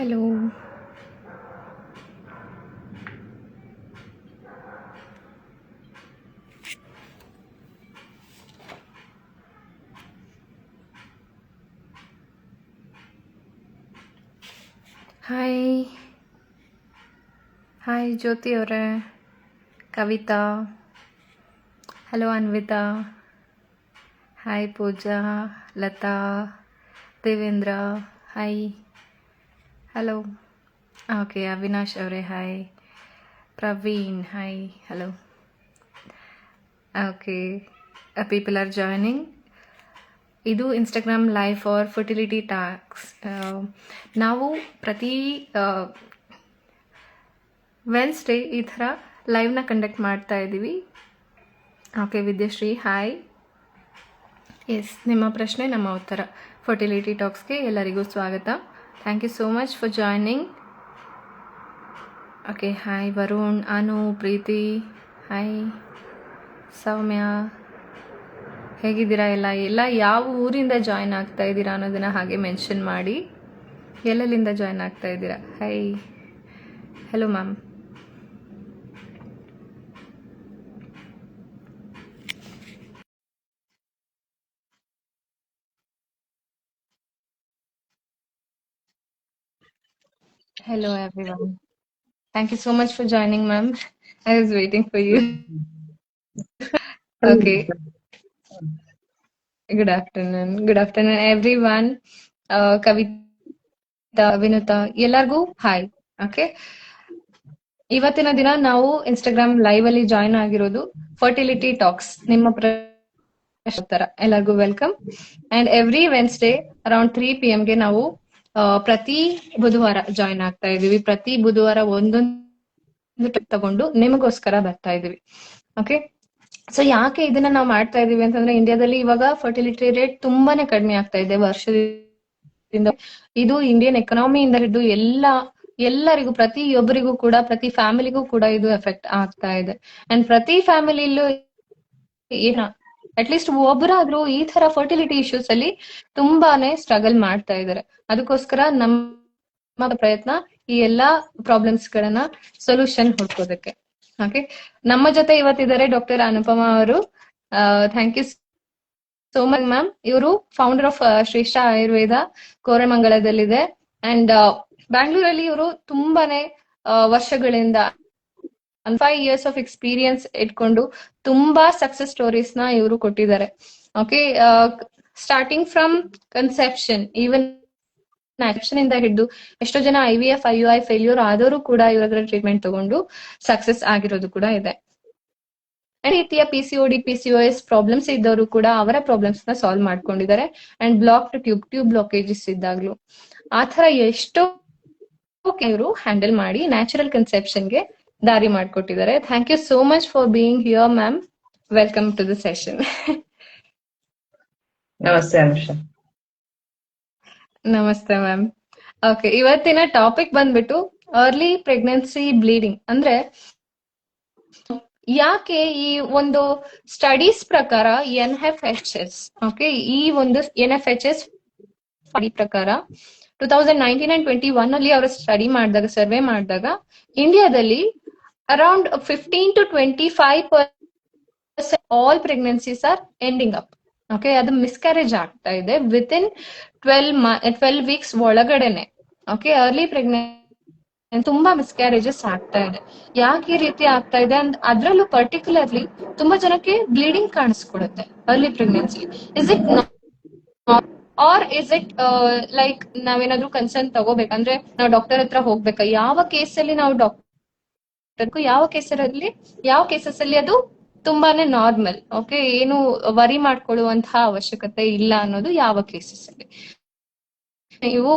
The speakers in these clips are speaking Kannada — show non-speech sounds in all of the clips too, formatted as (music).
ಹಲೋ ಹಾಯ್ ಹಾಯ್ ಜ್ಯೋತಿ ಅವರೇ Kavitha hello Anvitha hi Pooja Latha Devendra hi hello okay Avinash ಅವರೇ hi Praveen hi hello okay people are joining ಇದು Instagram live for fertility talks ನಾವು ಪ್ರತಿ ವೆನ್ಸ್ಡೇ ಈ ಥರ ಲೈವ್ನ ಕಂಡಕ್ಟ್ ಮಾಡ್ತಾ ಇದ್ದೀವಿ ಓಕೆ ವಿದ್ಯಶ್ರೀ ಹಾಯ್ ಎಸ್ ನಿಮ್ಮ ಪ್ರಶ್ನೆ ನಮ್ಮ ಉತ್ತರ ಫರ್ಟಿಲಿಟಿ ಟಾಕ್ಸ್ಗೆ ಎಲ್ಲರಿಗೂ ಸ್ವಾಗತ thank you so much for joining okay hi Varun Anu Preethi hi Soumya ಹೇಗಿದ್ದೀರಾ ಎಲ್ಲ? ಎಲ್ಲ ಯಾವ ಊರಿಂದ ಜಾಯ್ನ್ ಆಗ್ತಾ ಇದ್ದೀರಾ ಅನ್ನೋದನ್ನು ಹಾಗೆ ಮೆನ್ಷನ್ ಮಾಡಿ. ಎಲ್ಲೆಲ್ಲಿಂದ ಜಾಯ್ನ್ ಆಗ್ತಾ ಇದ್ದೀರಾ? Hi hello ma'am Hello everyone. Thank you so much for joining, ma'am. I was waiting for you. Okay. Good afternoon. Good afternoon, everyone. Uh, Kavitha Vinutha ಎಲ್ಲರಿಗೂ ಹಾಯ್ ಓಕೆ ಇವತ್ತಿನ ದಿನ ನಾವು ಇನ್ಸ್ಟಾಗ್ರಾಮ್ ಲೈವ್ ಅಲ್ಲಿ ಜಾಯ್ನ್ ಆಗಿರೋದು ಫರ್ಟಿಲಿಟಿ ಟಾಕ್ಸ್ ನಿಮ್ಮ ಪ್ರಶ್ನೆ ಉತ್ತರ ಎಲ್ಲರಿಗೂ welcome and every Wednesday around three P ಗೆ ನಾವು ಪ್ರತಿ ಬುಧವಾರ ಜಾಯಿನ್ ಆಗ್ತಾ ಇದೀವಿ ಪ್ರತಿ ಬುಧವಾರ ಒಂದೊಂದು ಟ್ರಿಪ್ ತಗೊಂಡು ನಿಮಗೋಸ್ಕರ ಬರ್ತಾ ಇದೀವಿ ಓಕೆ ಸೊ ಯಾಕೆ ಇದನ್ನ ನಾವು ಮಾಡ್ತಾ ಇದೀವಿ ಅಂತಂದ್ರೆ ಇಂಡಿಯಾದಲ್ಲಿ ಇವಾಗ ಫರ್ಟಿಲಿಟಿ ರೇಟ್ ತುಂಬಾನೇ ಕಡಿಮೆ ಆಗ್ತಾ ಇದೆ ವರ್ಷದಿಂದ. ಇದು ಇಂಡಿಯನ್ ಎಕನಾಮಿಯಿಂದ ಹಿಡಿದು ಎಲ್ಲ, ಎಲ್ಲರಿಗೂ, ಪ್ರತಿಯೊಬ್ಬರಿಗೂ ಕೂಡ, ಪ್ರತಿ ಫ್ಯಾಮಿಲಿಗೂ ಕೂಡ ಇದು ಎಫೆಕ್ಟ್ ಆಗ್ತಾ ಇದೆ. ಅಂಡ್ ಪ್ರತಿ ಫ್ಯಾಮಿಲಿಲೂ ಏನ ಅಟ್ಲೀಸ್ಟ್ ಒಬ್ಬರಾದ್ರೂ ಈ ತರ ಫರ್ಟಿಲಿಟಿ ಇಶ್ಯೂಸ್ ಅಲ್ಲಿ ತುಂಬಾನೇ ಸ್ಟ್ರಗಲ್ ಮಾಡ್ತಾ ಇದ್ದಾರೆ ಅದಕ್ಕೋಸ್ಕರ ನಮ್ಮ ಪ್ರಯತ್ನ ಈ ಎಲ್ಲಾ ಪ್ರಾಬ್ಲಮ್ಸ್ ಗಳನ್ನ ಸೊಲ್ಯೂಷನ್ ಹುಡ್ಕೋದಕ್ಕೆ. ಓಕೆ ನಮ್ಮ ಜೊತೆ ಇವತ್ತಿದ್ದಾರೆ ಡಾಕ್ಟರ್ ಅನುಪಮಾ ಅವರು. Thank you so much ma'am ಇವರು ಫೌಂಡರ್ ಆಫ್ ಶ್ರೇಷ್ಠ ಆಯುರ್ವೇದ ಕೋರಮಂಗಲದಲ್ಲಿದೆ. ಅಂಡ್ ಬ್ಯಾಂಗ್ಳೂರಲ್ಲಿ ಇವರು ತುಂಬಾನೇ ಆ, ವರ್ಷಗಳಿಂದ ಫೈವ್ ಇಯರ್ಸ್ ಆಫ್ ಎಕ್ಸ್ಪೀರಿಯನ್ಸ್ ಇಟ್ಕೊಂಡು ತುಂಬಾ ಸಕ್ಸಸ್ ಸ್ಟೋರೀಸ್ನ ಇವರು ಕೊಟ್ಟಿದ್ದಾರೆ. Okay starting from conception even ಇಂದ ಹಿಡಿದು ಎಷ್ಟೋ ಜನ I V F I U I failure ಆದವರು ಕೂಡ ಇವ್ರ ಟ್ರೀಟ್ಮೆಂಟ್ ತಗೊಂಡು ಸಕ್ಸಸ್ ಆಗಿರೋದು ಕೂಡ ಇದೆ. ರೀತಿಯ P C D P C S problems ಇದ್ದವರು ಕೂಡ ಅವರ ಪ್ರಾಬ್ಲಮ್ಸ್ನ ಸಾಲ್ವ್ ಮಾಡ್ಕೊಂಡಿದ್ದಾರೆ and block tube tube blockages ಇದ್ದಾಗ್ಲೂ. ಆ ತರ ಎಷ್ಟೋ ಇವರು ಹ್ಯಾಂಡಲ್ ಮಾಡಿ ನ್ಯಾಚುರಲ್ ಕನ್ಸೆಪ್ಷನ್ಗೆ ದಾರಿ ಮಾಡ್ಕೊಟ್ಟಿದ್ದಾರೆ. Thank you so much for being here ma'am welcome to the session namaste Anusha. Namaste ma'am okay ಇವತ್ತಿನ ಟಾಪಿಕ್ ಬಂದ್ಬಿಟ್ಟು ಅರ್ಲಿ ಪ್ರೆಗ್ನೆನ್ಸಿ ಬ್ಲೀಡಿಂಗ್ ಅಂದ್ರೆ ಯಾಕೆ ಈ ಒಂದು ಸ್ಟಡೀಸ್ ಪ್ರಕಾರ N F H S okay ಈ ಒಂದು ಎನ್ ಎಫ್ ಎಚ್ ಎಸ್ ಪ್ರಕಾರ two thousand nineteen and twenty one ಅಲ್ಲಿ ಅವರು ಸ್ಟಡಿ ಮಾಡಿದಾಗ ಸರ್ವೆ ಮಾಡಿದಾಗ ಇಂಡಿಯಾದಲ್ಲಿ around fifteen to twenty five all pregnancies are ending up okay ಅದು ಮಿಸ್ಕ್ಯಾರೇಜ್ ಆಗ್ತಾ ಇದೆ. Within twelve twelve weeks ಒಳಗಡೆನೆ. ಓಕೆ ಅರ್ಲಿ ಪ್ರೆಗ್ನೆನ್ಸಿ ತುಂಬಾ ಮಿಸ್ಕ್ಯಾರೇಜಸ್ ಆಗ್ತಾ ಇದೆ. ಯಾಕೆ ಈ ರೀತಿ ಆಗ್ತಾ ಇದೆ ಅಂದ್, ಅದ್ರಲ್ಲೂ ಪರ್ಟಿಕ್ಯುಲರ್ಲಿ ತುಂಬಾ ಜನಕ್ಕೆ bleeding ಕಾಣಿಸ್ಕೊಡುತ್ತೆ early pregnancy is it or is it like ನಾವೇನಾದ್ರೂ ಕನ್ಸರ್ನ್ ತಗೋಬೇಕಂದ್ರೆ ನಾವು ಡಾಕ್ಟರ್ ಹತ್ರ ಹೋಗ್ಬೇಕಾ? ಯಾವ ಕೇಸಲ್ಲಿ ನಾವು ಡಾಕ್ಟರ್ ಯಾವ ಕೇಸರಲ್ಲಿ? ಯಾವ ಕೇಸಸ್ ಅಲ್ಲಿ ಅದು ತುಂಬಾನೇ ನಾರ್ಮಲ್ ಓಕೆ ಏನು ವರಿ ಮಾಡ್ಕೊಳ್ಳುವಂತಹ ಅವಶ್ಯಕತೆ ಇಲ್ಲ ಅನ್ನೋದು ಯಾವ ಕೇಸಸ್ ಅಲ್ಲಿ ನೀವು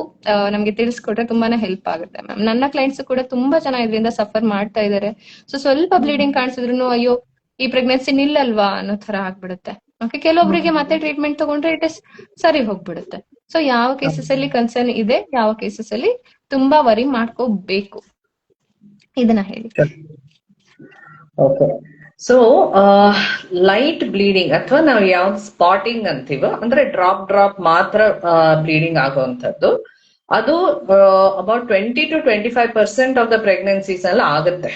ನಮ್ಗೆ ತಿಳಿಸ್ಕೊಟ್ರೆ ತುಂಬಾನೇ ಹೆಲ್ಪ್ ಆಗುತ್ತೆ ಮ್ಯಾಮ್ ನನ್ನ ಕ್ಲೈಂಟ್ಸ್ ಕೂಡ ತುಂಬಾ ಜನ ಇದರಿಂದ ಸಫರ್ ಮಾಡ್ತಾ ಇದಾರೆ. ಸೊ ಸ್ವಲ್ಪ ಬ್ಲೀಡಿಂಗ್ ಕಾಣಿಸಿದ್ರು ಅಯ್ಯೋ ಈ ಪ್ರೆಗ್ನೆನ್ಸಿ ನಿಲ್ಲಲ್ವಾ? ಅನ್ನೋ ತರ ಆಗ್ಬಿಡುತ್ತೆ. ಓಕೆ ಕೆಲವೊಬ್ಬರಿಗೆ ಮತ್ತೆ ಟ್ರೀಟ್ಮೆಂಟ್ ತಗೊಂಡ್ರೆ ಇಟ್ ಇಸ್ ಸರಿ ಹೋಗ್ಬಿಡುತ್ತೆ. ಸೊ ಯಾವ ಕೇಸಸ್ ಅಲ್ಲಿ ಕನ್ಸರ್ನ್ ಇದೆ ಯಾವ ಕೇಸಸ್ ಅಲ್ಲಿ ತುಂಬಾ ವರಿ ಮಾಡ್ಕೋಬೇಕು. ಇದನ್ನ ಹೇಳಿ. ಓಕೆ ಸೊ ಲೈಟ್ ಬ್ಲೀಡಿಂಗ್ ಅಥವಾ ನಾವು ಯಾವ್ದು ಸ್ಪಾಟಿಂಗ್ ಅಂತೀವೋ ಅಂದ್ರೆ ಡ್ರಾಪ್ ಡ್ರಾಪ್ ಮಾತ್ರ ಬ್ಲೀಡಿಂಗ್ ಆಗುವಂಥದ್ದು. ಅದು about twenty two twenty five percent of the pregnancies ಅಲ್ಲಿ ಆಗುತ್ತೆ.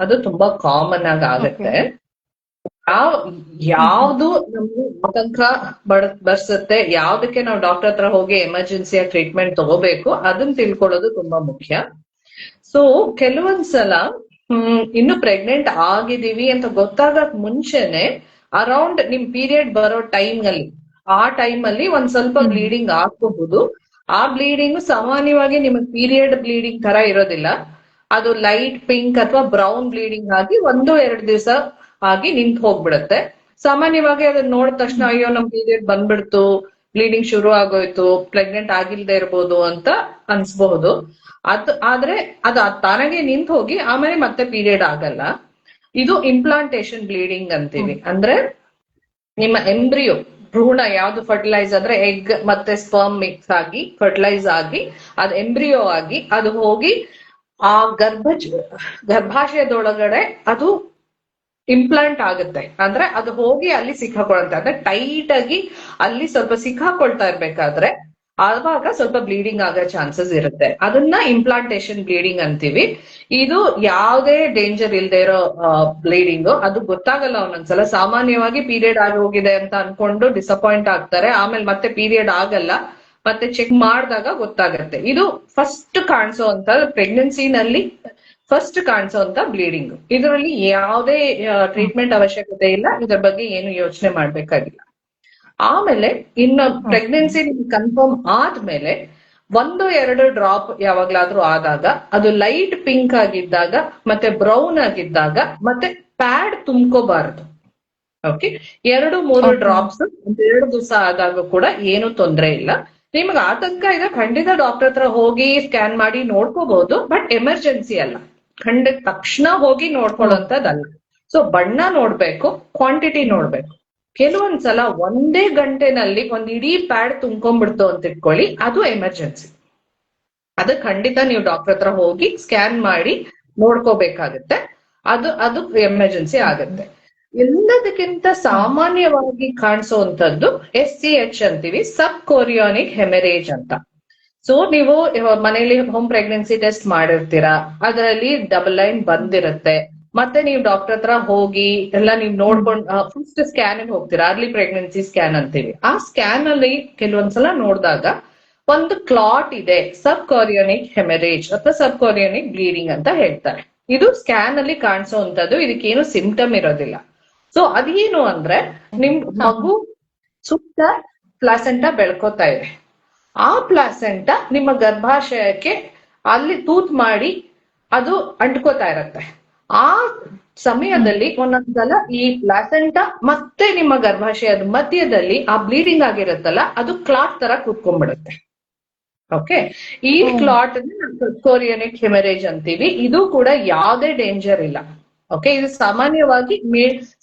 ಅದು ತುಂಬಾ ಕಾಮನ್ ಆಗಿ ಆಗುತ್ತೆ. ಯಾವ ಯಾವ್ದು ನಮ್ಗೆ ಆತಂಕ ಬಡ ಬರ್ಸುತ್ತೆ ಯಾವ್ದಕ್ಕೆ ನಾವು ಡಾಕ್ಟರ್ ಹತ್ರ ಹೋಗಿ ಎಮರ್ಜೆನ್ಸಿಯ ಟ್ರೀಟ್ಮೆಂಟ್ ತಗೋಬೇಕು ಅದನ್ನ ತಿಳ್ಕೊಳ್ಳೋದು ತುಂಬಾ ಮುಖ್ಯ. ಸೊ ಕೆಲವೊಂದ್ಸಲ ಹ್ಮ್ ಇನ್ನು ಪ್ರೆಗ್ನೆಂಟ್ ಆಗಿದೀವಿ ಅಂತ ಗೊತ್ತಾಗಕ್ ಮುಂಚೆನೆ ಅರೌಂಡ್ ನಿಮ್ ಪೀರಿಯಡ್ ಬರೋ ಟೈಮ್ ಅಲ್ಲಿ ಆ ಟೈಮ್ ಅಲ್ಲಿ ಒಂದ್ ಸ್ವಲ್ಪ ಬ್ಲೀಡಿಂಗ್ ಆಗಬಹುದು. ಆ ಬ್ಲೀಡಿಂಗ್ ಸಾಮಾನ್ಯವಾಗಿ ನಿಮಗೆ ಪೀರಿಯಡ್ ಬ್ಲೀಡಿಂಗ್ ತರ ಇರೋದಿಲ್ಲ. ಅದು ಲೈಟ್ ಪಿಂಕ್ ಅಥವಾ ಬ್ರೌನ್ ಬ್ಲೀಡಿಂಗ್ ಆಗಿ ಒಂದು ಎರಡು ದಿವಸ ಆಗಿ ನಿಂತು ಹೋಗ್ಬಿಡುತ್ತೆ ಸಾಮಾನ್ಯವಾಗಿ ಅದನ್ನ ನೋಡಿದ ತಕ್ಷಣ ಅಯ್ಯೋ ನಮ್ ಪೀರಿಯಡ್ ಬಂದ್ಬಿಡ್ತು. ಬ್ಲೀಡಿಂಗ್ ಶುರು ಆಗೋಯ್ತು ಪ್ರೆಗ್ನೆಂಟ್ ಆಗಿಲ್ದೇ ಇರ್ಬೋದು ಅಂತ ಅನ್ಸ್ಬಹುದು. ಅದ್ ಆದ್ರೆ ಅದು ತಾನಾಗೆ ನಿಂತು ಹೋಗಿ ಆಮೇಲೆ ಮತ್ತೆ ಪೀರಿಯಡ್ ಆಗಲ್ಲ. ಇದು ಇಂಪ್ಲಾಂಟೇಶನ್ ಬ್ಲೀಡಿಂಗ್ ಅಂತೀವಿ. ಅಂದ್ರೆ ನಿಮ್ಮ ಎಂಬ್ರಿಯೋ ಭ್ರೂಣ ಯಾವ್ದು ಫರ್ಟಿಲೈಸ್ ಆದ್ರೆ ಎಗ್ ಮತ್ತೆ ಸ್ಪರ್ಮ್ ಮಿಕ್ಸ್ ಆಗಿ ಫರ್ಟಿಲೈಸ್ ಆಗಿ ಅದ್ ಎಂಬ್ರಿಯೋ ಆಗಿ ಅದು ಹೋಗಿ ಆ ಗರ್ಭ ಗರ್ಭಾಶಯದೊಳಗಡೆ ಅದು ಇಂಪ್ಲಾಂಟ್ ಆಗುತ್ತೆ. ಅಂದ್ರೆ ಅದು ಹೋಗಿ ಅಲ್ಲಿ ಸಿಕ್ಕಾಕೊಳ್ಳುತ್ತೆ. ಅಂದ್ರೆ ಟೈಟ್ ಆಗಿ ಅಲ್ಲಿ ಸ್ವಲ್ಪ ಸಿಕ್ಕಾಕೊಳ್ತಾ ಇರ್ಬೇಕಾದ್ರೆ ಆವಾಗ ಸ್ವಲ್ಪ ಬ್ಲೀಡಿಂಗ್ ಆಗೋ ಚಾನ್ಸಸ್ ಇರುತ್ತೆ. ಅದನ್ನ ಇಂಪ್ಲಾಂಟೇಶನ್ ಬ್ಲೀಡಿಂಗ್ ಅಂತೀವಿ. ಇದು ಯಾವುದೇ ಡೇಂಜರ್ ಇಲ್ದೇ ಇರೋ ಬ್ಲೀಡಿಂಗ್ ಅದು ಗೊತ್ತಾಗಲ್ಲ ಒಂದೊಂದ್ಸಲ. ಸಾಮಾನ್ಯವಾಗಿ ಪೀರಿಯಡ್ ಆಗಿ ಹೋಗಿದೆ ಅಂತ ಅನ್ಕೊಂಡು ಡಿಸಪಾಯಿಂಟ್ ಆಗ್ತಾರೆ. ಆಮೇಲೆ ಮತ್ತೆ ಪೀರಿಯಡ್ ಆಗಲ್ಲ. ಮತ್ತೆ ಚೆಕ್ ಮಾಡಿದಾಗ ಗೊತ್ತಾಗತ್ತೆ. ಇದು ಫಸ್ಟ್ ಕಾಣಿಸೋ ಪ್ರೆಗ್ನೆನ್ಸಿನಲ್ಲಿ ಫಸ್ಟ್ ಕಾಣಿಸುವಂತ ಬ್ಲೀಡಿಂಗ್ ಇದರಲ್ಲಿ ಯಾವುದೇ ಟ್ರೀಟ್ಮೆಂಟ್ ಅವಶ್ಯಕತೆ ಇಲ್ಲ. ಇದರ ಬಗ್ಗೆ ಏನು ಯೋಚನೆ ಮಾಡ್ಬೇಕಾಗಿಲ್ಲ. ಆಮೇಲೆ ಇನ್ನು ಪ್ರೆಗ್ನೆನ್ಸಿ ಕನ್ಫರ್ಮ್ ಆದ್ಮೇಲೆ ಒಂದು ಎರಡು ಡ್ರಾಪ್ ಯಾವಾಗ್ಲಾದ್ರೂ ಆದಾಗ ಅದು ಲೈಟ್ ಪಿಂಕ್ ಆಗಿದ್ದಾಗ ಮತ್ತೆ ಬ್ರೌನ್ ಆಗಿದ್ದಾಗ ಮತ್ತೆ ಪ್ಯಾಡ್ ತುಂಬ್ಕೋಬಾರದು. ಓಕೆ ಎರಡು ಮೂರು ಡ್ರಾಪ್ಸ್ ಎರಡು ದಿವಸ ಆದಾಗ ಕೂಡ ಏನು ತೊಂದರೆ ಇಲ್ಲ. ನಿಮ್ಗೆ ಆತಂಕ ಇದೆ ಖಂಡಿತ ಡಾಕ್ಟರ್ ಹತ್ರ ಹೋಗಿ ಸ್ಕ್ಯಾನ್ ಮಾಡಿ ನೋಡ್ಕೋಬಹುದು ಬಟ್ ಎಮರ್ಜೆನ್ಸಿ ಅಲ್ಲ. ಖಂಡಿತ ತಕ್ಷಣ ಹೋಗಿ ನೋಡ್ಕೊಳ್ಳೋಂಥದ್ದಲ್ಲ ಸೊ ಬಣ್ಣ ನೋಡ್ಬೇಕು ಕ್ವಾಂಟಿಟಿ ನೋಡ್ಬೇಕು. ಕೆಲವೊಂದ್ಸಲ ಒಂದೇ ಗಂಟೆನಲ್ಲಿ ಒಂದ್ ಇಡೀ ಪ್ಯಾಡ್ ತುಂಬ್ಕೊಂಡ್ಬಿಡ್ತು ಅಂತ ಇಟ್ಕೊಳ್ಳಿ, ಅದು ಎಮರ್ಜೆನ್ಸಿ ಅದು ಖಂಡಿತ ನೀವು ಡಾಕ್ಟರ್ ಹತ್ರ ಹೋಗಿ ಸ್ಕ್ಯಾನ್ ಮಾಡಿ ನೋಡ್ಕೋಬೇಕಾಗತ್ತೆ. ಅದು ಅದು ಎಮರ್ಜೆನ್ಸಿ ಆಗತ್ತೆ. ಎಲ್ಲದಕ್ಕಿಂತ ಸಾಮಾನ್ಯವಾಗಿ ಕಾಣಿಸುವಂತದ್ದು ಎಸ್ ಸಿ ಎಚ್ ಅಂತೀವಿ ಸಬ್ ಕೋರಿಯಾನಿಕ್ ಹೆಮರೇಜ್ ಅಂತ. ಸೊ ನೀವು ಮನೆಯಲ್ಲಿ ಹೋಮ್ ಪ್ರೆಗ್ನೆನ್ಸಿ ಟೆಸ್ಟ್ ಮಾಡಿರ್ತೀರಾ, ಅದರಲ್ಲಿ ಡಬಲ್ ಲೈನ್ ಬಂದಿರುತ್ತೆ. ಮತ್ತೆ ನೀವು ಡಾಕ್ಟರ್ ಹತ್ರ ಹೋಗಿ, ಎಲ್ಲ ನೀವು ನೋಡ್ಕೊಂಡ್ ಫಸ್ಟ್ ಸ್ಕ್ಯಾನ್ ಹೋಗ್ತೀರಾ ಅರ್ಲಿ ಪ್ರೆಗ್ನೆನ್ಸಿ ಸ್ಕ್ಯಾನ್ ಅಂತೀವಿ. ಆ ಸ್ಕ್ಯಾನ್ ಅಲ್ಲಿ ಕೆಲವೊಂದ್ಸಲ ನೋಡಿದಾಗ ಒಂದು ಕ್ಲಾಟ್ ಇದೆ ಸಬ್ ಕೊರಿಯೋನಿಕ್ ಹೆಮರೇಜ್ ಅಥವಾ ಸಬ್ ಕೊರಿಯೋನಿಕ್ ಬ್ಲೀಡಿಂಗ್ ಅಂತ ಹೇಳ್ತಾರೆ. ಇದು ಸ್ಕ್ಯಾನ್ ಅಲ್ಲಿ ಕಾಣಿಸುವಂತದ್ದು ಇದಕ್ಕೇನು ಸಿಂಪ್ಟಮ್ ಇರೋದಿಲ್ಲ. ಸೊ ಅದೇನು ಅಂದ್ರೆ, ನಿಮ್ ಮಗು ಸುತ್ತ ಪ್ಲಾಸೆಂಟಾ ಬೆಳ್ಕೋತಾ ಇದೆ. ಆ ಪ್ಲಾಸೆಂಟ ನಿಮ್ಮ ಗರ್ಭಾಶಯಕ್ಕೆ ಅಲ್ಲಿ ತೂತ್ ಮಾಡಿ ಅದು ಅಂಟ್ಕೋತಾ ಇರತ್ತೆ. ಆ ಸಮಯದಲ್ಲಿ ಒಂದೊಂದ್ಸಲ ಈ ಪ್ಲಾಸೆಂಟ ಮತ್ತೆ ನಿಮ್ಮ ಗರ್ಭಾಶಯದ ಮಧ್ಯದಲ್ಲಿ ಆ ಬ್ಲೀಡಿಂಗ್ ಆಗಿರುತ್ತಲ್ಲ ಅದು ಕ್ಲಾಟ್ ತರ ಕೂತ್ಕೊಂಡ್ಬಿಡುತ್ತೆ. ಓಕೆ ಈ ಕ್ಲಾಟ್ ಕೋರಿಯನಿಕ್ ಹೆಮರೇಜ್ ಅಂತೀವಿ. ಇದು ಕೂಡ ಯಾವುದೇ ಡೇಂಜರ್ ಇಲ್ಲ. ಓಕೆ ಇದು ಸಾಮಾನ್ಯವಾಗಿ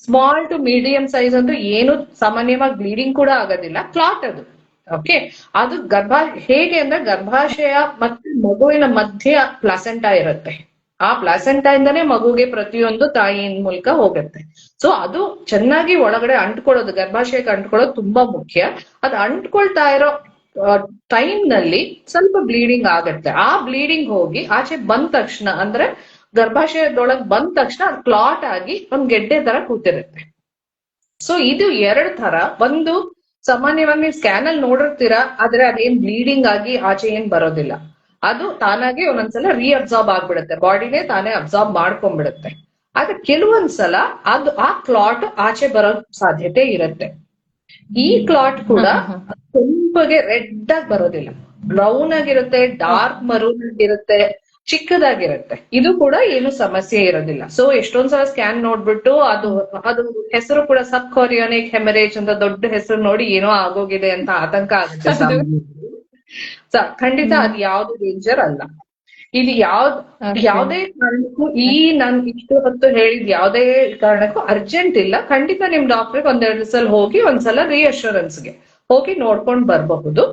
ಸ್ಮಾಲ್ ಟು ಮೀಡಿಯಂ ಸೈಜ್ ಅಂದ್ರೆ ಏನು ಸಾಮಾನ್ಯವಾಗಿ ಬ್ಲೀಡಿಂಗ್ ಕೂಡ ಆಗೋದಿಲ್ಲ. ಕ್ಲಾಟ್ ಅದು. ಓಕೆ ಅದು ಗರ್ಭ ಹೇಗೆ ಅಂದ್ರೆ ಗರ್ಭಾಶಯ ಮತ್ತೆ ಮಗುವಿನ ಮಧ್ಯ ಪ್ಲಾಸೆಂಟಾ ಇರುತ್ತೆ. ಆ ಪ್ಲಾಸೆಂಟಾ ಇಂದಾನೆ ಮಗುಗೆ ಪ್ರತಿಯೊಂದು ತಾಯಿಯ ಮೂಲಕ ಹೋಗುತ್ತೆ. ಸೊ ಅದು ಚೆನ್ನಾಗಿ ಒಳಗಡೆ ಅಂಟ್ಕೊಳ್ಳೋದು, ಗರ್ಭಾಶಯಕ್ಕೆ ಅಂಟ್ಕೊಳ್ಳೋದು ತುಂಬಾ ಮುಖ್ಯ. ಅದು ಅಂಟ್ಕೊಳ್ತಾ ಇರೋ ಟೈಮ್ನಲ್ಲಿ ಸ್ವಲ್ಪ ಬ್ಲೀಡಿಂಗ್ ಆಗತ್ತೆ. ಆ ಬ್ಲೀಡಿಂಗ್ ಹೋಗಿ ಆಚೆ ಬಂದ ತಕ್ಷಣ ಅಂದ್ರೆ ಗರ್ಭಾಶಯದೊಳಗ್ ಬಂದ ತಕ್ಷಣ ಕ್ಲಾಟ್ ಆಗಿ ಒಂದ್ ಗೆಡ್ಡೆ ತರ ಕೂತಿರುತ್ತೆ. ಸೊ ಇದು ಎರಡ್ ತರ ಒಂದು ಸಾಮಾನ್ಯವಾಗಿ ನೀವು ಸ್ಕ್ಯಾನ್ ಅಲ್ಲಿ ನೋಡಿರ್ತೀರಾ ಆದ್ರೆ ಅದೇನ್ ಬ್ಲೀಡಿಂಗ್ ಆಗಿ ಆಚೆ ಏನ್ ಬರೋದಿಲ್ಲ. ಅದು ತಾನಾಗೆ ಒಂದೊಂದ್ಸಲ ರೀಅಬ್ಸಾರ್ಬ್ ಆಗ್ಬಿಡುತ್ತೆ. ಬಾಡಿನೇ ತಾನೇ ಅಬ್ಸಾರ್ಬ್ ಮಾಡ್ಕೊಂಡ್ಬಿಡುತ್ತೆ. ಆದ್ರೆ ಕೆಲವೊಂದ್ಸಲ ಅದು ಆ ಕ್ಲಾಟ್ ಆಚೆ ಬರೋ ಸಾಧ್ಯತೆ ಇರುತ್ತೆ. ಈ ಕ್ಲಾಟ್ ಕೂಡ ತುಂಬಗೆ ರೆಡ್ ಆಗಿ ಬರೋದಿಲ್ಲ. ಬ್ರೌನ್ ಆಗಿರುತ್ತೆ ಡಾರ್ಕ್ ಮರೂನ್ ಆಗಿರುತ್ತೆ. ಚಿಕ್ಕದಾಗಿರುತ್ತೆ. ಇದು ಕೂಡ ಏನು ಸಮಸ್ಯೆ ಇರೋದಿಲ್ಲ. ಸೊ ಎಷ್ಟೊಂದ್ ಸಲ ಸ್ಕ್ಯಾನ್ ನೋಡ್ಬಿಟ್ಟು ಅದು ಅದು ಹೆಸರು ಕೂಡ ಸಬ್ ಕೊರಿಯೋನಿಕ್ ಹೆಮರೇಜ್ ಅಂತ ದೊಡ್ಡ ಹೆಸರು ನೋಡಿ ಏನೋ ಆಗೋಗಿದೆ ಅಂತ ಆತಂಕ ಆಗುತ್ತೆ. ಖಂಡಿತ ಅದು ಯಾವ್ದು ಡೇಂಜರ್ ಅಲ್ಲ. ಇಲ್ಲಿ ಯಾವ್ದ್ ಯಾವ್ದೇ ಕಾರಣಕ್ಕೂ ಈ ನನ್ ಇಷ್ಟು ಹೊತ್ತು ಹೇಳಿದ ಯಾವ್ದೇ ಕಾರಣಕ್ಕೂ ಅರ್ಜೆಂಟ್ ಇಲ್ಲ. ಖಂಡಿತ ನಿಮ್ ಡಾಕ್ಟರ್ ಒಂದೆರಡು ಸಲ ಹೋಗಿ ಒಂದ್ಸಲ ಗೆ ಹೋಗಿ ನೋಡ್ಕೊಂಡ್ ಬರಬಹುದು.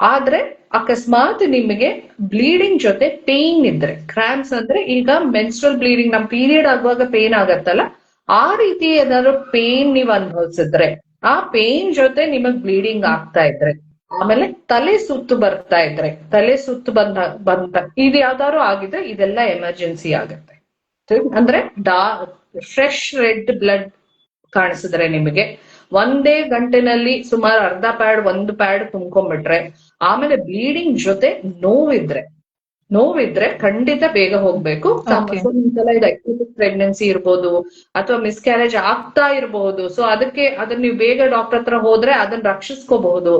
ಆದ್ರೆ ಅಕಸ್ಮಾತ್ ನಿಮಗೆ ಬ್ಲೀಡಿಂಗ್ ಜೊತೆ ಪೇನ್ ಇದ್ರೆ ಕ್ರಾಂಪ್ಸ್ ಅಂದ್ರೆ ಈಗ ಮೆನ್ಸ್ಟ್ರಲ್ ಬ್ಲೀಡಿಂಗ್ ನಮ್ ಪೀರಿಯಡ್ ಆಗುವಾಗ ಪೇನ್ ಆಗತ್ತಲ್ಲ, ಆ ರೀತಿ ಏನಾದ್ರು ಪೇನ್ ನೀವ್ ಅನುಭವಿಸಿದ್ರೆ, ಆ ಪೇನ್ ಜೊತೆ ನಿಮಗ್ ಬ್ಲೀಡಿಂಗ್ ಆಗ್ತಾ ಇದ್ರೆ, ಆಮೇಲೆ ತಲೆ ಸುತ್ತು ಬರ್ತಾ ಇದ್ರೆ, ತಲೆ ಸುತ್ತು ಬಂದ ಬಂದ, ಇದು ಯಾವ್ದಾದ್ರು ಆಗಿದ್ರೆ ಇದೆಲ್ಲ ಎಮರ್ಜೆನ್ಸಿ ಆಗತ್ತೆ. ಅಂದ್ರೆ ಡಾ ಫ್ರೆಶ್ ರೆಡ್ ಬ್ಲಡ್ ಕಾಣಿಸಿದ್ರೆ ನಿಮಗೆ. ಒಂದೇ ಗಂಟೆನಲ್ಲಿ ಸುಮಾರು ಅರ್ಧ ಪ್ಯಾಡ್ ಒಂದು ಪ್ಯಾಡ್ ತುಂಬ್ಕೊಂಡ್ಬಿಟ್ರೆ ಆಮೇಲೆ ಬ್ಲೀಡಿಂಗ್ ಜೊತೆ ನೋವಿದ್ರೆ ನೋವಿದ್ರೆ ಖಂಡಿತ ಬೇಗ ಹೋಗ್ಬೇಕು. ಇದು ಪ್ರೆಗ್ನೆನ್ಸಿ ಇರ್ಬೋದು ಅಥವಾ ಮಿಸ್ಕ್ಯಾರೇಜ್ ಆಗ್ತಾ ಇರಬಹುದು ಸೊ ಅದಕ್ಕೆ ಅದನ್ನ ನೀವು ಬೇಗ ಡಾಕ್ಟರ್ ಹತ್ರ ಹೋದ್ರೆ ಅದನ್ನ ರಕ್ಷಿಸ್ಕೋಬಹುದು.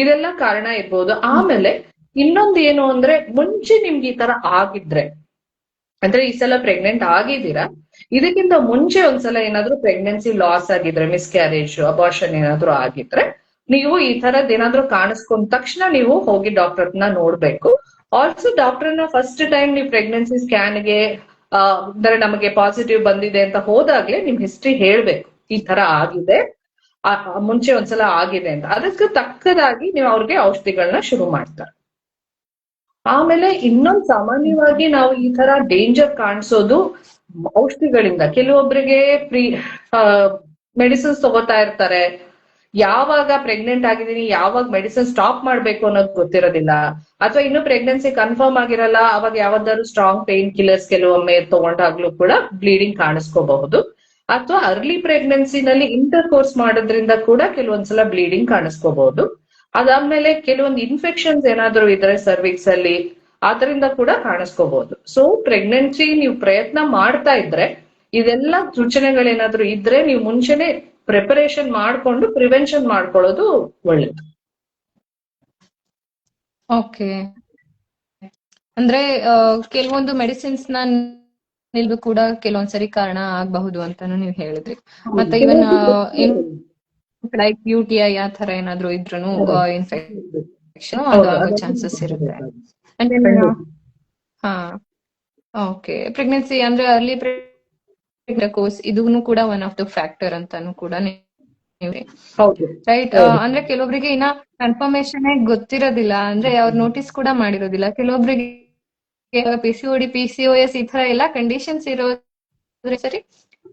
ಇದೆಲ್ಲ ಕಾರಣ ಇರ್ಬೋದು. ಆಮೇಲೆ ಇನ್ನೊಂದು ಏನು ಅಂದ್ರೆ ಮುಂಚೆ ನಿಮ್ಗೆ ಈ ತರ ಆಗಿದ್ರೆ ಅಂದ್ರೆ ಈ ಸಲ ಪ್ರೆಗ್ನೆಂಟ್ ಆಗಿದ್ದೀರಾ ಇದಕ್ಕಿಂತ ಮುಂಚೆ ಒಂದ್ಸಲ ಏನಾದ್ರೂ ಪ್ರೆಗ್ನೆನ್ಸಿ ಲಾಸ್ ಆಗಿದ್ರೆ ಮಿಸ್ಕ್ಯಾರೇಜ್ ಅಬಾರ್ಷನ್ ಏನಾದ್ರೂ ಆಗಿದ್ರೆ, ನೀವು ಈ ತರದ್ ಏನಾದ್ರೂ ಕಾಣಿಸ್ಕೊಂಡ ತಕ್ಷಣ ನೀವು ಹೋಗಿ ಡಾಕ್ಟರ್ ಹತ್ರ ನೋಡ್ಬೇಕು. ಆಲ್ಸೋ ಡಾಕ್ಟರ್ನ ಫಸ್ಟ್ ಟೈಮ್ ನೀವು ಪ್ರೆಗ್ನೆನ್ಸಿ ಸ್ಕ್ಯಾನ್ಗೆ ಅಂದ್ರೆ ನಮಗೆ ಪಾಸಿಟಿವ್ ಬಂದಿದೆ ಅಂತ ಹೋದಾಗ್ಲೇ ನಿಮ್ ಹಿಸ್ಟ್ರಿ ಹೇಳ್ಬೇಕು. ಈ ತರ ಆಗಿದೆ. ಮುಂಚೆ ಒಂದ್ಸಲ ಆಗಿದೆ ಅಂತ. ಅದಕ್ಕೆ ತಕ್ಕದಾಗಿ ನೀವು ಅವ್ರಿಗೆ ಔಷಧಿಗಳನ್ನ ಶುರು ಮಾಡ್ತಾರೆ. ಆಮೇಲೆ ಇನ್ನೊಂದು ಸಾಮಾನ್ಯವಾಗಿ ನಾವು ಈ ತರ ಡೇಂಜರ್ ಕಾಣಿಸೋದು ಔಷಧಿಗಳಿಂದ ಕೆಲವೊಬ್ಬರಿಗೆ ಪ್ರೀ ಮೆಡಿಸಿನ್ಸ್ ತಗೋತಾ ಇರ್ತಾರೆ. ಯಾವಾಗ ಪ್ರೆಗ್ನೆಂಟ್ ಆಗಿದ್ದೀನಿ, ಯಾವಾಗ ಮೆಡಿಸಿನ್ ಸ್ಟಾಪ್ ಮಾಡ್ಬೇಕು ಅನ್ನೋದು ಗೊತ್ತಿರೋದಿಲ್ಲ. ಅಥವಾ ಇನ್ನು ಪ್ರೆಗ್ನೆನ್ಸಿ ಕನ್ಫರ್ಮ್ ಆಗಿರಲ್ಲ, ಅವಾಗ ಯಾವ್ದಾದ್ರು ಸ್ಟ್ರಾಂಗ್ ಪೇನ್ ಕಿಲ್ಲರ್ಸ್ ಕೆಲವೊಮ್ಮೆ ತಗೊಂಡಾಗ್ಲೂ ಕೂಡ ಬ್ಲೀಡಿಂಗ್ ಕಾಣಿಸ್ಕೋಬಹುದು. ಅಥವಾ ಅರ್ಲಿ ಪ್ರೆಗ್ನೆನ್ಸಿನಲ್ಲಿ ಇಂಟರ್ ಕೋರ್ಸ್ ಮಾಡೋದ್ರಿಂದ ಕೂಡ ಕೆಲವೊಂದ್ಸಲ ಬ್ಲೀಡಿಂಗ್ ಕಾಣಿಸ್ಕೋಬಹುದು. ಅದಾದ್ಮೇಲೆ ಕೆಲವೊಂದು ಇನ್ಫೆಕ್ಷನ್ಸ್ ಏನಾದ್ರು ಇದ್ರೆ ಸರ್ವಿಕ್ಸ್ ಅಲ್ಲಿ ಅದರಿಂದ ಕೂಡ ಕಾಣಿಸ್ಕೋಬಹುದು. ಸೊ ಪ್ರೆಗ್ನೆನ್ಸಿ ನೀವು ಪ್ರಯತ್ನ ಮಾಡ್ತಾ ಇದ್ರೆ ಇದೆಲ್ಲ ಸೂಚನೆಗಳೇನಾದ್ರೂ ಇದ್ರೆ ನೀವು ಮುಂಚೆನೆ ಪ್ರಿಪರೇಷನ್ ಮಾಡ್ಕೊಂಡು ಪ್ರಿವೆನ್ಷನ್ ಮಾಡ್ಕೊಳ್ಳೋದು ಒಳ್ಳೇದು. ಓಕೆ. ಅಂದ್ರೆ ಕೆಲವೊಂದು ಮೆಡಿಸಿನ್ಸ್ನ ನಿಲ್ದು ಕೂಡ ಕೆಲವೊಂದ್ಸರಿ ಕಾರಣ ಆಗಬಹುದು ಅಂತಾನು ನೀವು ಹೇಳಿದ್ರಿ. ಮತ್ತೆ even like U T I ಆ ತರ ಏನಾದ್ರು ಇದ್ರೂನು ಇನ್ಫೆಕ್ಷನ್ ಚಾನ್ಸಸ್ ಇರುತ್ತೆ. And then, ಖಂಡಿತ. ಹಾ ಓಕೆ ಪ್ರೆಗ್ನೆನ್ಸಿ ಅಂದ್ರೆ ಅರ್ಲಿ ಕೋರ್ಸ್ ಇದೂನು ಕೂಡ ಒನ್ ಆಫ್ ದ ಫ್ಯಾಕ್ಟರ್ ಅಂತಾನು ಕೂಡ ರೈಟ್ ಅಂದ್ರೆ ಕೆಲವೊಬ್ರಿಗೆ ಇನ್ನ ಕನ್ಫರ್ಮೇಶನ್ ಗೊತ್ತಿರೋದಿಲ್ಲ. ಅಂದ್ರೆ ಅವ್ರು ನೋಟಿಸ್ ಕೂಡ ಮಾಡಿರೋದಿಲ್ಲ. ಕೆಲವೊಬ್ರಿಗೆ P C O D P C O S ಈ ತರ ಎಲ್ಲಾ ಕಂಡೀಷನ್ಸ್ ಇರೋದ್ರೆ ಸರಿ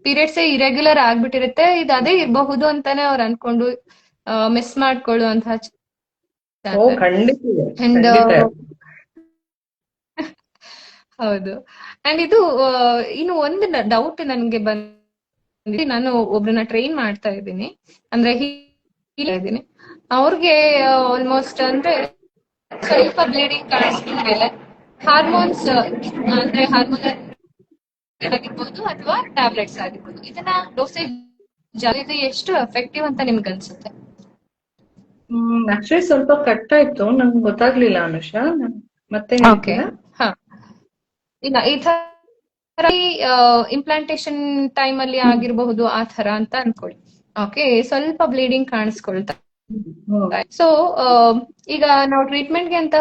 ಪೀರಿಯಡ್ಸ್ ಇರೆಗ್ಯುಲರ್ ಆಗ್ಬಿಟ್ಟಿರುತ್ತೆ. ಇದು ಅದೇ ಇರಬಹುದು ಅಂತಾನೆ ಅವ್ರು ಅನ್ಕೊಂಡು ಮಿಸ್ ಮಾಡ್ಕೊಳ್ಳುವಂತಹ ಹೌದು. ಅಂಡ್ ಇದು ಇನ್ನು ಒಂದು ಡೌಟ್ ನನ್ಗೆ ಬಂದಿ ನಾನು ಒಬ್ರನ್ನ ಟ್ರೈನ್ ಮಾಡ್ತಾ ಇದ್ದೀನಿ. ಅಂದ್ರೆ ಇದ್ದೀನಿ. ಅವ್ರಿಗೆ ಆಲ್ಮೋಸ್ಟ್ ಅಂದ್ರೆ ಸ್ವಲ್ಪ ಬ್ಲೀಡಿಂಗ್ ಕಾಣಿಸ್ಕೊಂಡ್ಮೇಲೆ ಹಾರ್ಮೋನ್ಸ್ ಅಂದ್ರೆ ಹಾರ್ಮೋನ್ ಆಗಿರ್ಬೋದು ಅಥವಾ ಟ್ಯಾಬ್ಲೆಟ್ಸ್ ಆಗಿರ್ಬೋದು. ಇದನ್ನ ಡೋಸೇಜ್ ಇದು ಎಷ್ಟು ಎಫೆಕ್ಟಿವ್ ಅಂತ ನಿಮ್ಗೆ ಅನ್ಸುತ್ತೆ? ಹ್ಮ್ ಆಕ್ಚುಲಿ ಸ್ವಲ್ಪ ಕಟ್ ಆಯ್ತು. ನಂಗೆ ಗೊತ್ತಾಗ್ಲಿಲ್ಲ ಅನುಷಾ. ಮತ್ತೆ ಓಕೆ ಇಲ್ಲ ಈ ತರ ಇಂಪ್ಲಾಂಟೇಶನ್ ಟೈಮ್ ಅಲ್ಲಿ ಆಗಿರಬಹುದು ಆ ತರ ಅಂತ ಅನ್ಕೊಳ್ಳಿ. ಓಕೆ ಸ್ವಲ್ಪ ಬ್ಲೀಡಿಂಗ್ ಕಾಣಿಸ್ಕೊಳ್ತಾ ಸೊ ಈಗ ನಾವು ಟ್ರೀಟ್ಮೆಂಟ್ಗೆ ಅಂತ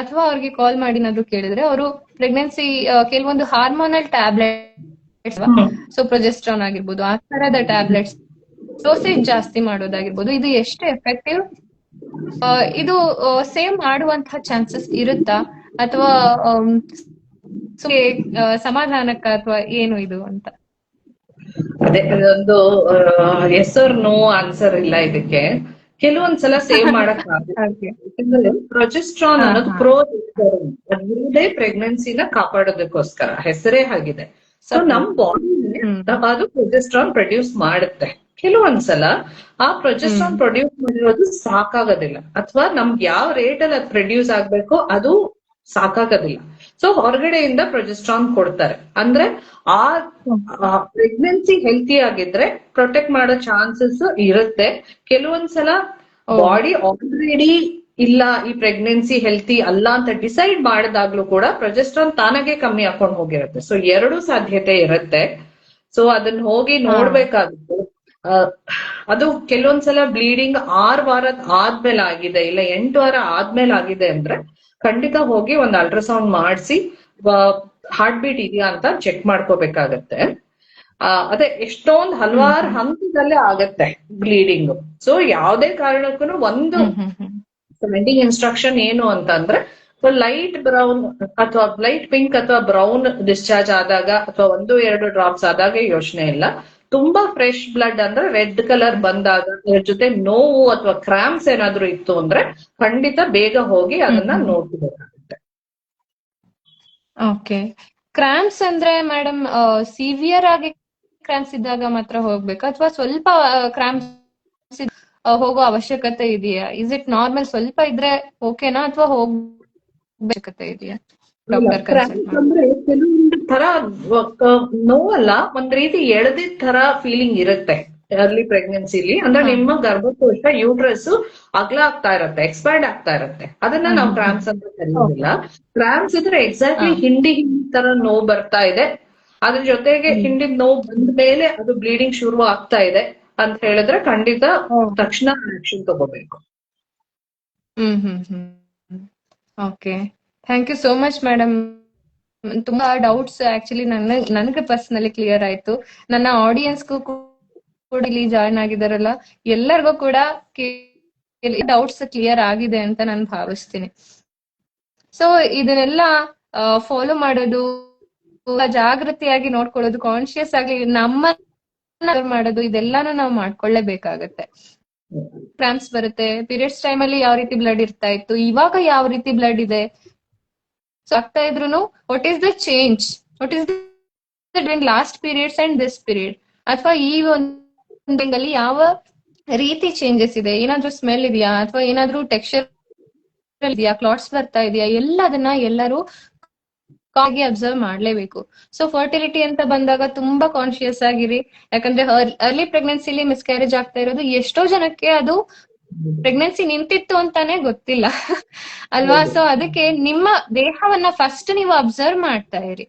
ಅಥವಾ ಅವ್ರಿಗೆ ಕಾಲ್ ಮಾಡಿ ಏನಾದ್ರು ಕೇಳಿದ್ರೆ ಅವರು ಪ್ರೆಗ್ನೆನ್ಸಿ ಕೆಲವೊಂದು ಹಾರ್ಮೋನಲ್ ಟ್ಯಾಬ್ಲೆಟ್ಸ್ ಸೊ ಪ್ರೊಜೆಸ್ಟ್ರಾನ್ ಆಗಿರ್ಬೋದು ಆ ತರದ ಟ್ಯಾಬ್ಲೆಟ್ಸ್ ಡೋಸೇಜ್ ಜಾಸ್ತಿ ಮಾಡೋದಾಗಿರ್ಬೋದು. ಇದು ಎಷ್ಟು ಎಫೆಕ್ಟಿವ್ ಇದು ಸೇಮ್ ಮಾಡುವಂತಹ ಚಾನ್ಸಸ್ ಇರುತ್ತಾ? ಅಥವಾ ಸುಮ್ನೆ, ಆ, ಸಮಾಧಾನಕ್ಕ ಅಥವಾ ಏನು ಇದು ಅಂತ? ಅದೇ ಇದೊಂದು ಎಸ್ ಆರ್ ನೋ ಆನ್ಸರ್ ಇಲ್ಲ ಇದಕ್ಕೆ. ಕೆಲವೊಂದ್ಸಲ ಸೇವ್ (laughs) ಮಾಡಕ್ ಪ್ರೊಜೆಸ್ಟ್ರಾನ್ ಅನ್ನೋದು ಪ್ರೋ ಪ್ರೋಜೆಸ್ಟರಾನ್ ಅದ್ರದ್ದೇ ಪ್ರೆಗ್ನೆನ್ಸಿನ ಕಾಪಾಡೋದಕ್ಕೋಸ್ಕರ. ಹೆಸರೇ ಆಗಿದೆ ಸೊ ನಮ್ ಬಾಡಿ. ಅದು ಪ್ರೊಜೆಸ್ಟ್ರಾನ್ ಪ್ರೊಡ್ಯೂಸ್ ಮಾಡುತ್ತೆ. ಕೆಲವೊಂದ್ಸಲ ಆ ಪ್ರೊಜೆಸ್ಟ್ರಾನ್ ಪ್ರೊಡ್ಯೂಸ್ ಮಾಡಿರೋದು ಸಾಕಾಗೋದಿಲ್ಲ. ಅಥವಾ ನಮ್ಗೆ ಯಾವ ರೇಟ್ ಅಲ್ಲಿ ಅದು ಪ್ರೊಡ್ಯೂಸ್ ಆಗ್ಬೇಕೋ ಅದು ಸಾಕಾಗೋದಿಲ್ಲ. ಸೊ ಹೊರಗಡೆಯಿಂದ ಪ್ರೊಜೆಸ್ಟ್ರಾನ್ ಕೊಡ್ತಾರೆ. ಅಂದ್ರೆ ಆ ಪ್ರೆಗ್ನೆನ್ಸಿ ಹೆಲ್ತಿ ಆಗಿದ್ರೆ ಪ್ರೊಟೆಕ್ಟ್ ಮಾಡೋ ಚಾನ್ಸಸ್ ಇರುತ್ತೆ. ಕೆಲವೊಂದ್ಸಲ. ಬಾಡಿ ಆಲ್ರೆಡಿ ಇಲ್ಲ ಈ ಪ್ರೆಗ್ನೆನ್ಸಿ ಹೆಲ್ತಿ ಅಲ್ಲ ಅಂತ ಡಿಸೈಡ್ ಮಾಡಿದಾಗ್ಲೂ ಕೂಡ ಪ್ರೊಜೆಸ್ಟ್ರಾನ್ ತಾನಾಗೆ ಕಮ್ಮಿ ಹಾಕೊಂಡು ಹೋಗಿರುತ್ತೆ. ಸೊ ಎರಡು ಸಾಧ್ಯತೆ ಇರುತ್ತೆ. ಸೊ ಅದನ್ನ ಹೋಗಿ ನೋಡ್ಬೇಕಾಗುತ್ತೆ. ಅದು ಕೆಲವೊಂದ್ಸಲ ಬ್ಲೀಡಿಂಗ್ ಆರ್ ವಾರ ಆದ್ಮೇಲೆ ಆಗಿದೆ ಇಲ್ಲ ಎಂಟು ವಾರ ಆದ್ಮೇಲೆ ಆಗಿದೆ ಅಂದ್ರೆ ಖಂಡಿತ ಹೋಗಿ ಒಂದು ಅಲ್ಟ್ರಾಸೌಂಡ್ ಮಾಡಿಸಿ ಹಾರ್ಟ್ ಬೀಟ್ ಇದೆಯಾ ಅಂತ ಚೆಕ್ ಮಾಡ್ಕೋಬೇಕಾಗತ್ತೆ. ಅದೇ ಎಷ್ಟೊಂದ್ ಹಲವಾರು ಹಂತದಲ್ಲೇ ಆಗತ್ತೆ ಬ್ಲೀಡಿಂಗ್ ಸೊ ಯಾವ್ದೇ ಕಾರಣಕ್ಕೂ ಒಂದು ಸೆಂಡಿಂಗ್ ಇನ್ಸ್ಟ್ರಕ್ಷನ್ ಏನು ಅಂತಂದ್ರೆ ಲೈಟ್ ಬ್ರೌನ್ ಅಥವಾ ಲೈಟ್ ಪಿಂಕ್ ಅಥವಾ ಬ್ರೌನ್ ಡಿಸ್ಚಾರ್ಜ್ ಆದಾಗ ಅಥವಾ ಒಂದು ಎರಡು ಡ್ರಾಪ್ಸ್ ಆದಾಗ ಯೋಚನೆ ಇಲ್ಲ. ತುಂಬಾ ಫ್ರೆಶ್ ಬ್ಲಡ್ ಅಂದ್ರೆ ರೆಡ್ ಕಲರ್ ಬಂದಾಗ ಅದ್ರ ಜೊತೆ ನೋವು ಅಥವಾ ಕ್ರಾಂಪ್ಸ್ ಏನಾದ್ರು ಇತ್ತು ಅಂದ್ರೆ ಖಂಡಿತ ಬೇಗ ಹೋಗಿ ಅದನ್ನ ನೋಡ್ಬೇಕಾಗುತ್ತೆ ನೋಡ್ಕೋಬೇಕಾಗುತ್ತೆ. ಓಕೆ. ಕ್ರಾಂಪ್ಸ್ ಅಂದ್ರೆ ಮೇಡಮ್ ಸಿವಿಯರ್ ಆಗಿ ಕ್ರಾಂಪ್ಸ್ ಇದ್ದಾಗ ಮಾತ್ರ ಹೋಗ್ಬೇಕಾ? ಅಥವಾ ಸ್ವಲ್ಪ ಕ್ರಾಂಪ್ಸ್ ಹೋಗೋ ಅವಶ್ಯಕತೆ ಇದೆಯಾ? ಇಸ್ ಇಟ್ ನಾರ್ಮಲ್ ಸ್ವಲ್ಪ ಇದ್ರೆ ಓಕೆನಾ ಅಥವಾ ಹೋಗ್ಬೇಕತೆ ಇದೆಯಾ? ಅಂದ್ರೆ ಕೆಲವೊಂದು ತರ ನೋವಲ್ಲ ಒಂದ್ ರೀತಿ ಎಳೆದಿದ್ ತರ ಫೀಲಿಂಗ್ ಇರುತ್ತೆ ಅರ್ಲಿ ಪ್ರೆಗ್ನೆನ್ಸಿಲಿ ಅಂದ್ರೆ ನಿಮ್ಮ ಗರ್ಭಕೋಶ ಯೂಟ್ರಸ್ ಅಗ್ಲ ಆಗ್ತಾ ಇರತ್ತೆ ಎಕ್ಸ್ಪ್ಯಾಂಡ್ ಆಗ್ತಾ ಇರತ್ತೆ. ಅದನ್ನ ನಾವು ಕ್ರಾಮ್ಸ್ ಕ್ರಾಂಪ್ಸ್ ಅಂತ ಕರೆಯೋದಿಲ್ಲ ಕ್ರಾಂಪ್ಸ್ ಇದ್ರೆ ಎಕ್ಸಾಕ್ಟ್ಲಿ ಹಿಂಡಿ ಹಿಂಡಿ ತರ ನೋವು ಬರ್ತಾ ಇದೆ. ಅದ್ರ ಜೊತೆಗೆ ಹಿಂಡಿ ಹಿಂಡಿನ ನೋವು ಬಂದ ಮೇಲೆ ಅದು ಬ್ಲೀಡಿಂಗ್ ಶುರು ಆಗ್ತಾ ಇದೆ ಅಂತ ಹೇಳಿದ್ರೆ ಖಂಡಿತ ತಕ್ಷಣ ಆಕ್ಷನ್ ತಗೋಬೇಕು. Hmm hmm hmm. Okay thank you so much madam ತುಂಬಾ ಡೌಟ್ಸ್ ಆಕ್ಚುಲಿ ನನ್ನ, ನನಗೆ ಪರ್ಸನಲಿ ಕ್ಲಿಯರ್ ಆಯ್ತು. ನನ್ನ ಆಡಿಯನ್ಸ್ಗೂ ಕೂಡ ಇಲ್ಲಿ ಜಾಯ್ನ್ ಆಗಿದಾರಲ್ಲ, ಎಲ್ಲರಿಗೂ ಕೂಡ ಡೌಟ್ಸ್ ಕ್ಲಿಯರ್ ಆಗಿದೆ ಅಂತ ನಾನು ಭಾವಿಸ್ತೀನಿ. ಸೊ ಇದನ್ನೆಲ್ಲ ಫಾಲೋ ಮಾಡೋದು ಜಾಗೃತಿಯಾಗಿ ನೋಡ್ಕೊಳ್ಳೋದು ಕಾನ್ಶಿಯಸ್ ಆಗಿ ನಮ್ಮ ಮಾಡೋದು, ಇದೆಲ್ಲಾನು ನಾವು ಮಾಡ್ಕೊಳ್ಳೇಬೇಕಾಗತ್ತೆ. ಕ್ರಾಂಪ್ಸ್ ಬರುತ್ತೆ ಪೀರಿಯಡ್ಸ್ ಟೈಮ್ ಅಲ್ಲಿ ಯಾವ ರೀತಿ ಬ್ಲಡ್ ಇರ್ತಾ ಇತ್ತು, ಇವಾಗ ಯಾವ ರೀತಿ ಬ್ಲಡ್ ಇದೆ ಸೊ ಆಗ್ತಾ ಇದ್ರು what is the change what is between last periods and this period ಅಥವಾ ಈ ಒಂದು ಯಾವ ರೀತಿ ಚೇಂಜಸ್ ಇದೆ? ಏನಾದ್ರೂ ಸ್ಮೆಲ್ ಇದೆಯಾ? ಅಥವಾ ಏನಾದ್ರೂ ಟೆಕ್ಸ್ಚರ್ ಇದೆಯಾ? ಕ್ಲಾಟ್ಸ್ ಬರ್ತಾ ಇದೆಯಾ? ಎಲ್ಲದನ್ನ ಎಲ್ಲರೂ ಅಬ್ಸರ್ವ್ ಮಾಡ್ಲೇಬೇಕು. ಸೊ ಫರ್ಟಿಲಿಟಿ ಅಂತ ಬಂದಾಗ ತುಂಬಾ ಕಾನ್ಶಿಯಸ್ ಆಗಿರಿ. ಯಾಕಂದ್ರೆ ಅರ್ಲಿ ಪ್ರೆಗ್ನೆನ್ಸಿಲಿ ಮಿಸ್ಕ್ಯಾರೇಜ್ ಆಗ್ತಾ ಇರೋದು ಎಷ್ಟೋ ಜನಕ್ಕೆ ಅದು ಪ್ರೆಗ್ನೆನ್ಸಿ ನಿಂತಿತ್ತು ಅಂತಾನೆ ಗೊತ್ತಿಲ್ಲ. ಅಲ್ವಾ. ಸೊ ಅದಕ್ಕೆ ನಿಮ್ಮ ದೇಹವನ್ನ ಫಸ್ಟ್ ನೀವು ಅಬ್ಸರ್ವ್ ಮಾಡ್ತಾ ಇರಿ.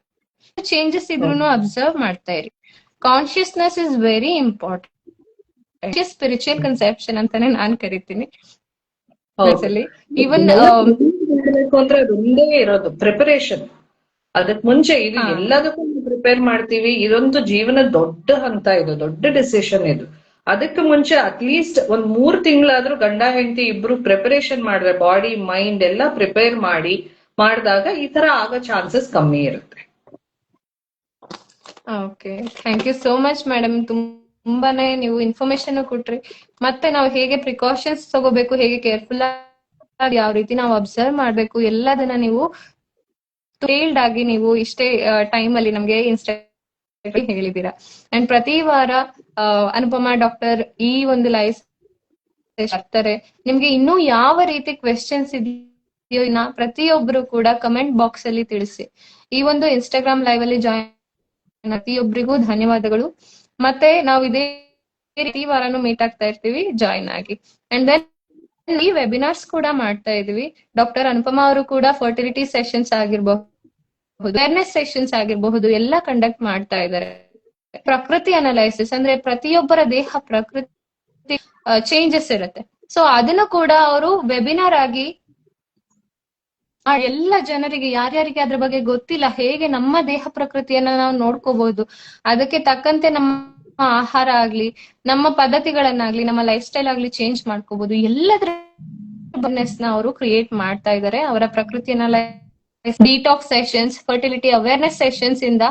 ಚೇಂಜಸ್ ಇದ್ರೂನು ಅಬ್ಸರ್ವ್ ಮಾಡ್ತಾ ಇರಿ. Consciousness is very important spiritual conception ಅಂತಾನೆ ನಾನ್ ಕರಿತೀನಿ. ಈವನ್ ಅಂದ್ರೆ ಒಂದೇ ಇರೋದು. ಪ್ರಿಪರೇಷನ್ ಅದಕ್ ಮುಂಚೆ ಇದು. ಎಲ್ಲದಕ್ಕೂ ಪ್ರಿಪೇರ್ ಮಾಡ್ತೀವಿ. ಇದೊಂದು ಜೀವನ ದೊಡ್ಡ ಹಂತ ಇದು. ದೊಡ್ಡ ಡಿಸಿಷನ್ ಇದು. ಅದಕ್ಕೆ ಮುಂಚೆ ಅಟ್ಲೀಸ್ಟ್ ಒಂದ್ ಮೂರ್ ತಿಂಗಳಾದ್ರೂ ಗಂಡ, ಹೆಂಡತಿ ಇಬ್ರು ಪ್ರಿಪರೇಷನ್ ಮಾಡಿದ್ರೆ ಬಾಡಿ ಮೈಂಡ್ ಎಲ್ಲ ಪ್ರಿಪೇರ್ ಮಾಡಿ ಮಾಡಿದಾಗ ಈ ತರ ಆಗೋ ಚಾನ್ಸಸ್ ಕಮ್ಮಿ ಇರುತ್ತೆ. Okay thank you so much madam ತುಂಬಾನೇ ನೀವು ಇನ್ಫಾರ್ಮೇಶನ್ ಕೊಟ್ರಿ. ಮತ್ತೆ ನಾವು ಹೇಗೆ ಪ್ರಿಕಾಷನ್ಸ್ ತಗೋಬೇಕು, ಹೇಗೆ ಕೇರ್ಫುಲ್ ಆಗಿ ಯಾವ ರೀತಿ ನಾವು ಅಬ್ಸರ್ವ್ ಮಾಡ್ಬೇಕು, ಎಲ್ಲದನ್ನ ನೀವು ಟೇಲ್ಡ್ ಆಗಿ ನೀವು ಇಷ್ಟೇ ಟೈಮ್ ಅಲ್ಲಿ ನಮ್ಗೆ ಇನ್ಸ್ಟಾ ಹೇಳಿದೀರಾ ಅಂಡ್ ಪ್ರತಿ ವಾರ ಅನುಪಮ ಡಾಕ್ಟರ್ ಈ ಒಂದು ಲೈಫ್ ಬರ್ತಾರೆ ನಿಮ್ಗೆ ಇನ್ನೂ ಯಾವ ರೀತಿ ಕ್ವೆಶನ್ಸ್ ಇದೆಯೋ ಇನ್ನ ಪ್ರತಿಯೊಬ್ರು ಕೂಡ ಕಮೆಂಟ್ ಬಾಕ್ಸ್ ಅಲ್ಲಿ ತಿಳಿಸಿ. ಈ ಒಂದು ಇನ್ಸ್ಟಾಗ್ರಾಮ್ ಲೈವ್ ಅಲ್ಲಿ ಜಾಯಿನ್ ಪ್ರತಿಯೊಬ್ಬರಿಗೂ ಧನ್ಯವಾದಗಳು. ಮತ್ತೆ ನಾವು ಇದೇ ರೀತಿ ವಾರನು ಮೀಟ್ ಆಗ್ತಾ ಇರ್ತೀವಿ ಜಾಯಿನ್ ಆಗಿ. ಅಂಡ್ ದೆನ್ ಈ ವೆಬಿನಾರ್ಸ್ ಕೂಡ ಮಾಡ್ತಾ ಇದೀವಿ ಡಾಕ್ಟರ್ ಅನುಪಮಾ ಅವರು ಕೂಡ ಫರ್ಟಿಲಿಟಿ ಸೆಷನ್ಸ್ ಆಗಿರ್ಬಹುದು ಅವೇರ್ನೆಸ್ ಸೆಷನ್ಸ್ ಆಗಿರಬಹುದು, ಎಲ್ಲ ಕಂಡಕ್ಟ್ ಮಾಡ್ತಾ ಇದ್ದಾರೆ. ಪ್ರಕೃತಿ ಅನಲೈಸಿಸ್ ಅಂದ್ರೆ ಪ್ರತಿಯೊಬ್ಬರ ದೇಹ ಪ್ರಕೃತಿ ಚೇಂಜಸ್ ಇರುತ್ತೆ. ಸೊ ಅದನ್ನು ಕೂಡ ಅವರು ವೆಬಿನಾರ್ ಆಗಿ, ಆ, ಎಲ್ಲ ಜನರಿಗೆ, ಯಾರ್ಯಾರಿಗೆ ಅದ್ರ ಬಗ್ಗೆ ಗೊತ್ತಿಲ್ಲ, ಹೇಗೆ ನಮ್ಮ ದೇಹ ಪ್ರಕೃತಿಯನ್ನ ನಾವು ನೋಡ್ಕೋಬಹುದು, ಅದಕ್ಕೆ ತಕ್ಕಂತೆ ನಮ್ಮ ಆಹಾರ ಆಗ್ಲಿ, ನಮ್ಮ ಪದ್ಧತಿಗಳನ್ನಾಗ್ಲಿ, ನಮ್ಮ ಲೈಫ್ ಸ್ಟೈಲ್ ಆಗ್ಲಿ ಚೇಂಜ್ ಮಾಡ್ಕೋಬಹುದು. ಎಲ್ಲದರ ನ ಅವರು ಕ್ರಿಯೇಟ್ ಮಾಡ್ತಾ ಇದ್ದಾರೆ. ಅವರ ಪ್ರಕೃತಿಯನ್ನ detox sessions fertility awareness sessions ಇಂದ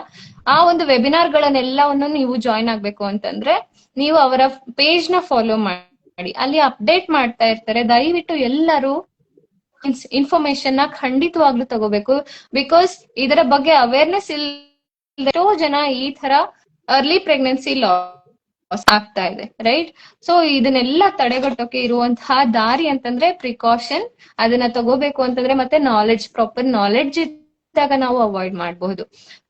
ಆ ಒಂದು ವೆಬಿನಾರ್ ಗಳನ್ನೆಲ್ಲವನ್ನು ನೀವು ಜಾಯಿನ್ ಆಗ್ಬೇಕು ಅಂತಂದ್ರೆ ನೀವು ಅವರ ಪೇಜ್ನ ಫಾಲೋ ಮಾಡಿ. ಅಲ್ಲಿ ಅಪ್ಡೇಟ್ ಮಾಡ್ತಾ ಇರ್ತಾರೆ. ದಯವಿಟ್ಟು ಎಲ್ಲರೂ ಇನ್ಫಾರ್ಮೇಶನ್ನ ಖಂಡಿತವಾಗ್ಲೂ ತಗೋಬೇಕು. ಬಿಕಾಸ್ ಇದರ ಬಗ್ಗೆ ಅವೇರ್ನೆಸ್ ಇಲ್ಲ ಎಷ್ಟೋ ಜನ ಈ ತರ ಅರ್ಲಿ ಪ್ರೆಗ್ನೆನ್ಸಿ ಲಾಸ್ ಆಗ್ತಾ ಇದೆ ರೈಟ್ ಸೊ ಇದನ್ನೆಲ್ಲ ತಡೆಗಟ್ಟೋಕೆ ಇರುವಂತಹ ದಾರಿ ಅಂತಂದ್ರೆ ಪ್ರಿಕಾಷನ್ ಅದನ್ನ ತಗೋಬೇಕು ಅಂತಂದ್ರೆ ಮತ್ತೆ ನಾಲೆಡ್ಜ್ ಪ್ರಾಪರ್ ನಾಲೆಡ್ಜ್ ಇದ್ದಾಗ ನಾವು ಅವಾಯ್ಡ್ ಮಾಡಬಹುದು.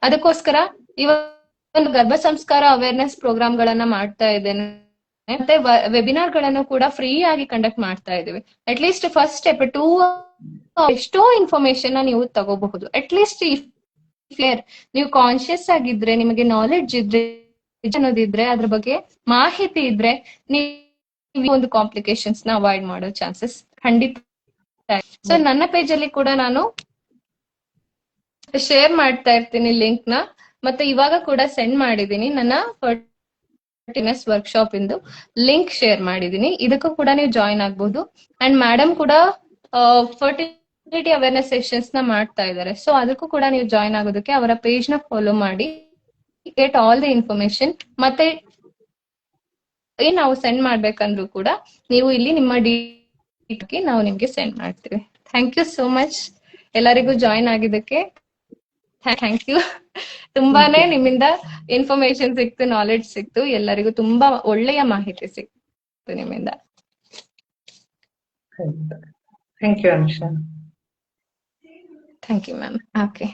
ಅದಕ್ಕೋಸ್ಕರ ಇವತ್ತು ಗರ್ಭ ಸಂಸ್ಕಾರ ಅವೇರ್ನೆಸ್ ಪ್ರೋಗ್ರಾಮ್ ಗಳನ್ನ ಮಾಡ್ತಾ ಇದ್ದೇನೆ. ಮತ್ತೆ ವೆಬಿನಾರ್ಗಳನ್ನು ಕೂಡ ಫ್ರೀ ಆಗಿ ಕಂಡಕ್ಟ್ ಮಾಡ್ತಾ ಇದ್ದೀವಿ. At least first step to ಎಷ್ಟೋ ಇನ್ಫಾರ್ಮೇಶನ್ ನೀವು ತಗೋಬಹುದು. ಅಟ್ ಲೀಸ್ಟ್ ನೀವು ಕಾನ್ಶಿಯಸ್ ಆಗಿದ್ರೆ, ನಿಮಗೆ ನಾಲೆಡ್ಜ್ ಇದ್ರೆ ಅನ್ನೋದಿದ್ರೆ ಅದ್ರ ಬಗ್ಗೆ ಮಾಹಿತಿ ಇದ್ರೆ ನೀವು ಒಂದು ಕಾಂಪ್ಲಿಕೇಶನ್ಸ್ನ ಅವಾಯ್ಡ್ ಮಾಡೋ ಚಾನ್ಸಸ್ ಖಂಡಿತ ಸೊ ನನ್ನ ಪೇಜ್ ಅಲ್ಲಿ ಕೂಡ ನಾನು ಶೇರ್ ಮಾಡ್ತಾ ಇರ್ತೀನಿ ಲಿಂಕ್ನ. ಮತ್ತೆ ಇವಾಗ ಕೂಡ ಸೆಂಡ್ ಮಾಡಿದೀನಿ ನನ್ನ ಫರ್ಟಿನೆಸ್ ವರ್ಕ್ಶಾಪ್ ಇಂದು. ಲಿಂಕ್ ಶೇರ್ ಮಾಡಿದೀನಿ ಇದಕ್ಕೂ ಕೂಡ ನೀವು ಜಾಯಿನ್ ಆಗ್ಬಹುದು ಅಂಡ್ ಮೇಡಮ್ ಕೂಡ ಫರ್ಟಿಲಿಟಿ ಅವೇರ್ನೆಸ್ ಸೆಷನ್ಸ್ನ ಮಾಡ್ತಾ ಇದ್ದಾರೆ. ಸೊ ಅದಕ್ಕೂ ಕೂಡ ನೀವು ಜಾಯಿನ್ ಆಗೋದಕ್ಕೆ ಅವರ ಪೇಜ್ನ ಫಾಲೋ ಮಾಡಿ. ಗೆಟ್ ಆಲ್ ದಿ ಇನ್ಫಾರ್ಮೇಶನ್ ಮತ್ತೆ ಏನ್ ನಾವು ಸೆಂಡ್ ಮಾಡ್ಬೇಕಂದ್ರೂ ಕೂಡ ನೀವು ಇಲ್ಲಿ ನಿಮ್ಮ ಡಿ ನಾವು ನಿಮ್ಗೆ ಸೆಂಡ್ ಮಾಡ್ತೀವಿ. ಥ್ಯಾಂಕ್ ಯು ಸೋ ಮಚ್ ಎಲ್ಲರಿಗೂ ಜಾಯಿನ್ ಆಗಿದ್ದಕ್ಕೆ. ಥ್ಯಾಂಕ್ ಯು ತುಂಬಾನೇ ನಿಮ್ಮಿಂದ ಇನ್ಫಾರ್ಮೇಶನ್ ಸಿಕ್ತು ನಾಲೆಡ್ಜ್ ಸಿಕ್ತು. ಎಲ್ಲರಿಗೂ ತುಂಬಾ ಒಳ್ಳೆಯ ಮಾಹಿತಿ ಸಿಕ್ತು ನಿಮ್ಮಿಂದ. Thank you Anusha thank you ma'am okay